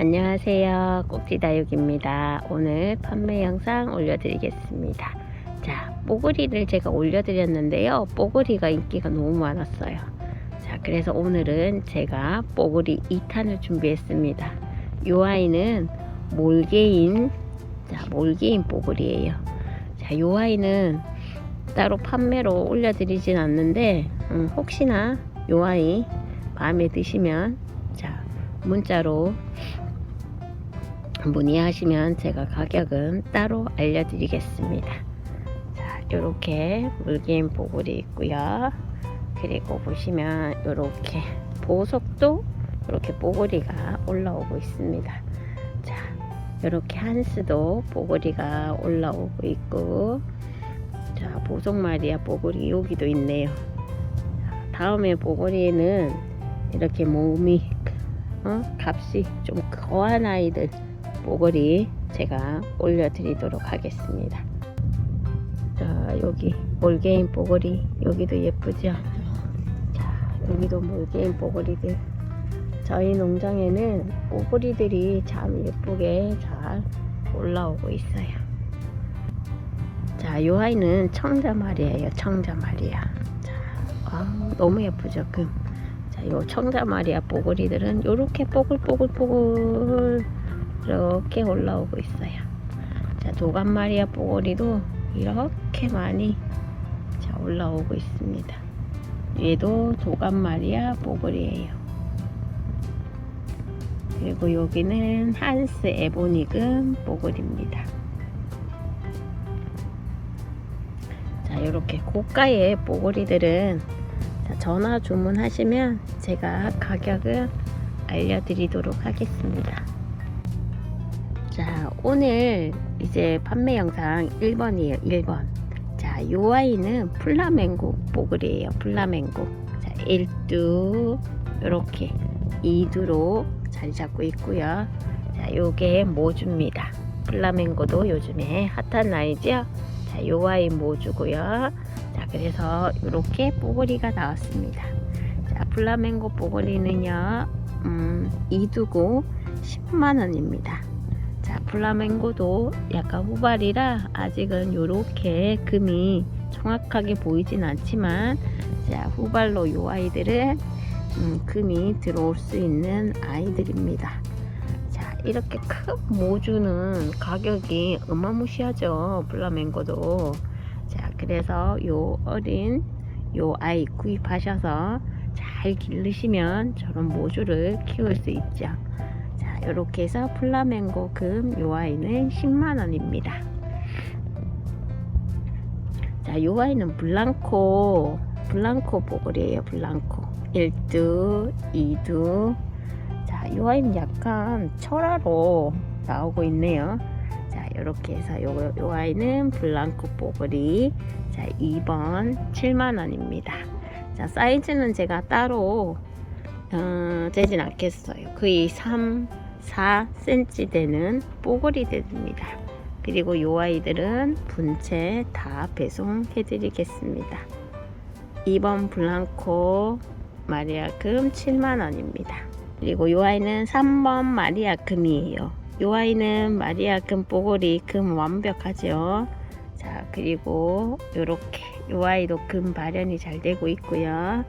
안녕하세요. 꼭지다육입니다. 오늘 판매 영상 올려드리겠습니다. 자, 뽀글이를 제가 올려드렸는데요. 뽀글이가 인기가 너무 많았어요. 자, 그래서 오늘은 제가 뽀글이 2탄을 준비했습니다. 이 아이는 몰개인, 자, 몰개인 뽀글이에요. 자, 이 아이는 따로 판매로 올려드리진 않는데, 음, 혹시나 이 아이 마음에 드시면, 자, 문자로 문의하시면 제가 가격은 따로 알려드리겠습니다. 자, 이렇게 물개인 보글이 있고요. 그리고 보시면 이렇게 보석도 이렇게 보글이가 올라오고 있습니다. 자, 이렇게 한스도 보글이가 올라오고 있고, 자, 보석 마리아 보글이 여기도 있네요. 자, 다음에 보글이는 이렇게 몸이 어? 값이 좀 거한 아이들 모거리 제가 올려드리도록 하겠습니다. 자 여기 몰개인 뽀글이 여기도 예쁘죠? 자 여기도 몰개인 뽀글이들 저희 농장에는 뽀글이들이 참 예쁘게 잘 올라오고 있어요. 자, 이 아이는 청자말이에요. 청자말이야. 자, 아, 너무 예쁘죠? 금. 자, 요 청자말이야 뽀글이들은 요렇게 뽀글뽀글뽀글 이렇게 올라오고 있어요. 자, 도감마리아 뽀글이도 이렇게 많이 자, 올라오고 있습니다. 얘도 도감마리아 뽀글이에요. 그리고 여기는 한스 에보니금 뽀글입니다. 자, 이렇게 고가의 뽀글이들은 자, 전화 주문하시면 제가 가격을 알려드리도록 하겠습니다. 자, 오늘 이제 판매 영상 1번이에요. 1번. 자, 요 아이는 플라멩고 보글이에요. 플라멩고. 자, 1두 이렇게 2두로 자리 잡고 있고요. 자, 요게 모주입니다. 플라멩고도 요즘에 핫한 아이죠. 자, 요 아이 모주고요. 자, 그래서 이렇게 뽀글이가 나왔습니다. 자, 플라멩고 뽀글이는요, 음, 2두고 10만원입니다. 자, 플라멩고도 약간 후발이라 아직은 이렇게 금이 정확하게 보이진 않지만, 자, 후발로 요 아이들은 음, 금이 들어올 수 있는 아이들입니다. 자, 이렇게 큰 모주는 가격이 어마무시하죠. 플라멩고도. 자, 그래서 요 어린 요 아이 구입하셔서 잘 기르시면 저런 모주를 키울 수 있죠. 자, 이렇게 해서 플라멩고 금 요 아이는 10만 원입니다. 자, 요 아이는 블랑코 블랑코 보글이에요. 블랑코 1두, 2두. 자, 요 아이는 약간 철화로 나오고 있네요. 자, 이렇게 해서 요, 요 아이는 블랑코 보글이 자, 2번 7만 원입니다. 자, 사이즈는 제가 따로 어, 재진 않겠어요. 거의 3, 4cm 되는 뽀글이들입니다. 그리고 요 아이들은 분체 다 배송해 드리겠습니다. 2번 블랑코 마리아금 7만원입니다. 그리고 요 아이는 3번 마리아금이에요. 요 아이는 마리아금 뽀글이 금 완벽하죠. 자, 그리고 요렇게 요 아이도 금 발현이 잘 되고 있고요.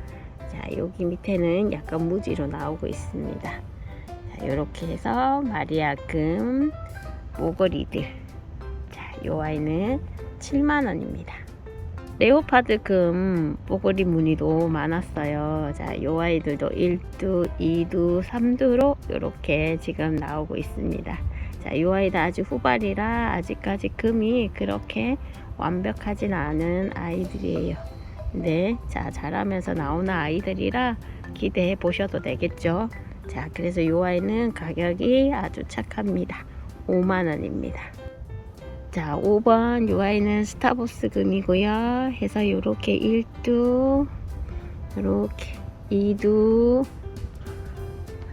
자, 여기 밑에는 약간 무지로 나오고 있습니다. 자, 요렇게 해서 마리아 금 모거리들. 자, 요 아이는 7만원입니다. 레오파드 금 뽀글이 무늬도 많았어요. 자, 요 아이들도 1두, 2두, 3두로 이렇게 지금 나오고 있습니다. 자, 요 아이도 아주 후발이라 아직까지 금이 그렇게 완벽하진 않은 아이들이에요. 네, 자, 자라면서 나오는 아이들이라 기대해 보셔도 되겠죠. 자, 그래서 요 아이는 가격이 아주 착합니다. 5만원입니다. 자, 5번 요 아이는 스타보스 금이고요. 해서 요렇게 1두, 요렇게 2두,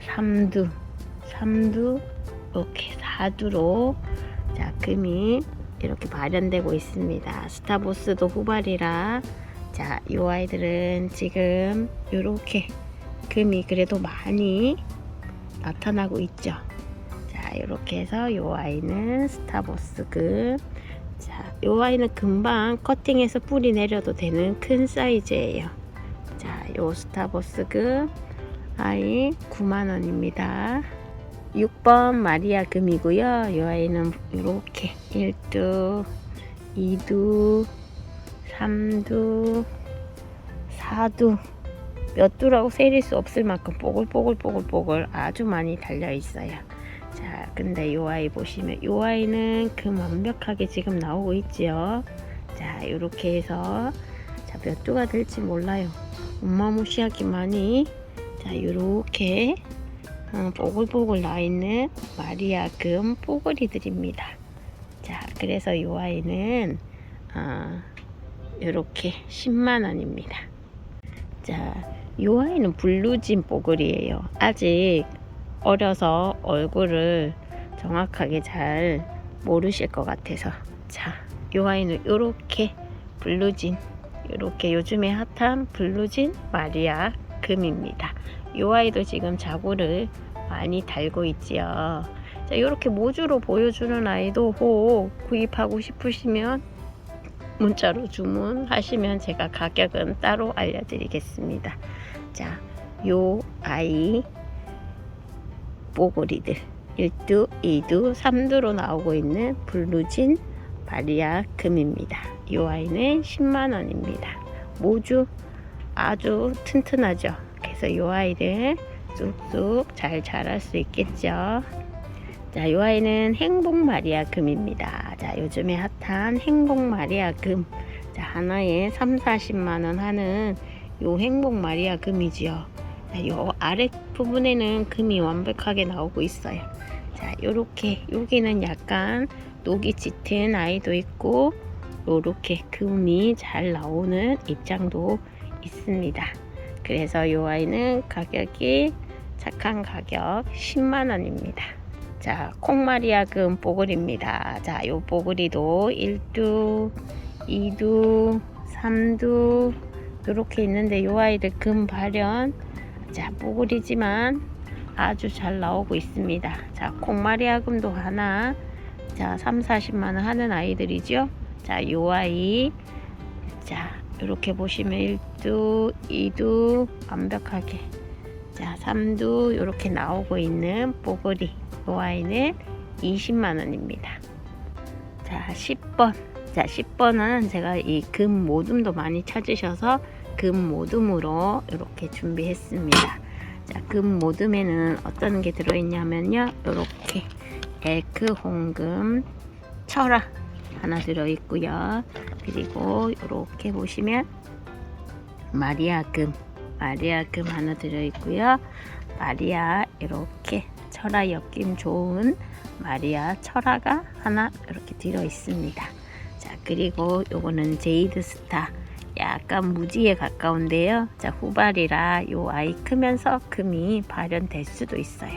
3두, 3두, 이렇게 4두로 자, 금이 이렇게 발현되고 있습니다. 스타보스도 후발이라 자, 이 아이들은 지금 이렇게 금이 그래도 많이 나타나고 있죠. 이렇게 해서 요 아이는 스타버스금. 자, 요 아이는 금방 커팅해서 뿌리 내려도 되는 큰 사이즈예요. 자, 요 스타버스금 아이 9만 원입니다. 6번 마리아 금이고요. 요 아이는 이렇게 1두, 2두, 3두, 4두 몇 두라고 세릴 수 없을 만큼 뽀글뽀글뽀글뽀글 아주 많이 달려 있어요. 자, 근데 요 아이 보시면 요 아이는 금 완벽하게 지금 나오고 있지요. 자, 이렇게 해서 자, 몇 두가 될지 몰라요. 엄마무시하게 많이 자, 이렇게 어, 뽀글뽀글 나 있는 마리아 금 뽀글이들입니다. 자, 그래서 이 아이는 어, 이렇게 10만 원입니다. 자, 이 아이는 블루진 뽀글이에요. 아직 어려서 얼굴을 정확하게 잘 모르실 것 같아서 자, 이 아이는 이렇게 블루진 이렇게 요즘에 핫한 블루진 마리아 금입니다. 이 아이도 지금 자구를 많이 달고 있지요. 자, 이렇게 모주로 보여주는 아이도 혹 구입하고 싶으시면 문자로 주문하시면 제가 가격은 따로 알려드리겠습니다. 자, 요 아이 뽀고리들 1두, 2두, 3두로 나오고 있는 블루진 바리아 금입니다. 이 아이는 10만 원입니다. 모주 아주 튼튼하죠. 그래서 이 아이를 쑥쑥 잘 자랄 수 있겠죠. 자, 이 아이는 행복 마리아 금입니다. 자, 요즘에 핫한 행복 마리아 금. 자, 하나에 3, 40만 원 하는 요 행복 마리아 금이지요. 자, 요 아래 부분에는 금이 완벽하게 나오고 있어요. 자, 요렇게 여기는 약간 녹이 짙은 아이도 있고 요렇게 금이 잘 나오는 입장도 있습니다. 그래서 요 아이는 가격이 착한 가격 10만 원입니다. 자, 콩마리아금 뽀글입니다. 자, 요 뽀글이도 1두, 2두, 3두 이렇게 있는데 요 아이들 금 발현 자, 뽀글이지만 아주 잘 나오고 있습니다. 자, 콩마리아금도 하나 자, 3, 40만 원 하는 아이들이죠. 자, 요 아이 자, 이렇게 보시면 1두, 2두 완벽하게 자, 3두 이렇게 나오고 있는 뽀글이 요 아이는 20만 원입니다. 자, 10번. 자, 10번은 제가 이 금 모둠도 많이 찾으셔서 금 모둠으로 이렇게 준비했습니다. 자, 금 모둠에는 어떤 게 들어있냐면요. 이렇게 엘크 홍금 철화 하나 들어있고요. 그리고 이렇게 보시면 마리아 금 마리아 금 하나 들어있고요. 마리아 이렇게 철화 엮임 좋은 마리아 철화가 하나 이렇게 들어 있습니다. 자 그리고 요거는 제이드 스타 약간 무지에 가까운데요. 자 후발이라 요 아이 크면서 금이 발현될 수도 있어요.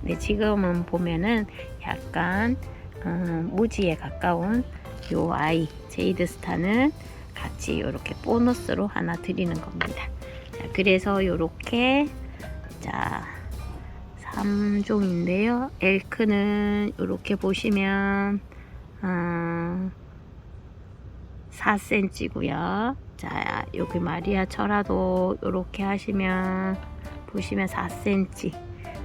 근데 지금은 보면은 약간 음, 무지에 가까운 요 아이 제이드 스타는 같이 이렇게 보너스로 하나 드리는 겁니다. 자, 그래서 요렇게 자 3종인데요. 엘크는 이렇게 보시면 어, 4cm고요. 자, 여기 마리아 철화도 이렇게 하시면 보시면 4cm.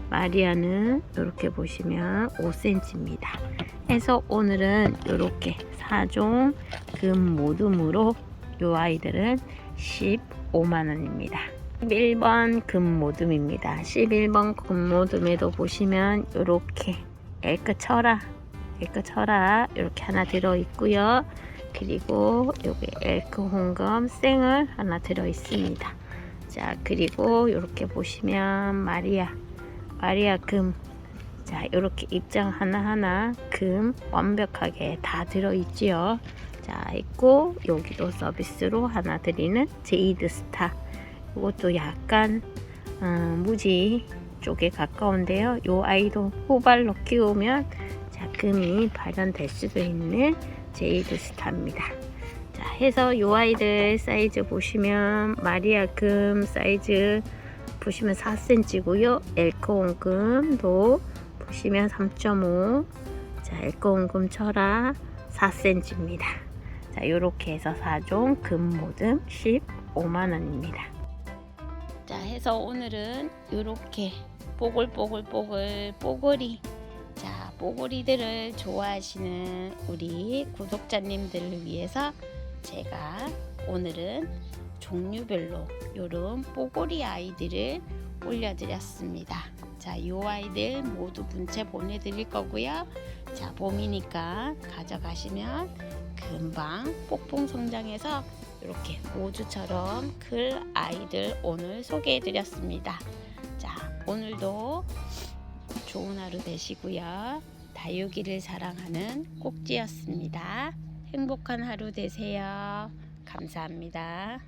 마리아는 이렇게 보시면 5cm입니다. 해서 오늘은 이렇게 4종 금 모둠으로 이 아이들은 15만원입니다. 11번 금 모둠입니다. 11번 금 모둠에도 보시면 이렇게 엘크 철화, 엘크 철화 이렇게 하나 들어 있고요. 그리고 여기 엘크 홍금 생을 하나 들어 있습니다. 자, 그리고 이렇게 보시면 마리아, 마리아 금. 자, 이렇게 입장 하나하나 금 완벽하게 다 들어 있지요. 자, 있고 여기도 서비스로 하나 드리는 제이드 스타. 이것도 약간 어, 무지 쪽에 가까운데요. 이 아이도 호발로 키우면 자 금이 발현될 수도 있는 제이드 스타입니다. 자, 해서 이 아이들 사이즈 보시면 마리아 금 사이즈 보시면 4cm고요. 엘코온 금도 보시면 3.5. 자, 일거운금 철화 4cm입니다. 자, 요렇게 해서 4종 금모듬 15만 원입니다. 자, 해서 오늘은 요렇게 뽀글뽀글뽀글 뽀글이 자, 뽀글이들을 좋아하시는 우리 구독자님들을 위해서 제가 오늘은 종류별로 요런 뽀글이 아이들을 올려드렸습니다. 자, 요 아이들 모두 분체 보내드릴 거고요. 자, 봄이니까 가져가시면 금방 뽁뽁 성장해서 이렇게 모주처럼 클 아이들 오늘 소개해드렸습니다. 자, 오늘도 좋은 하루 되시고요. 다육이를 사랑하는 꼭지였습니다. 행복한 하루 되세요. 감사합니다.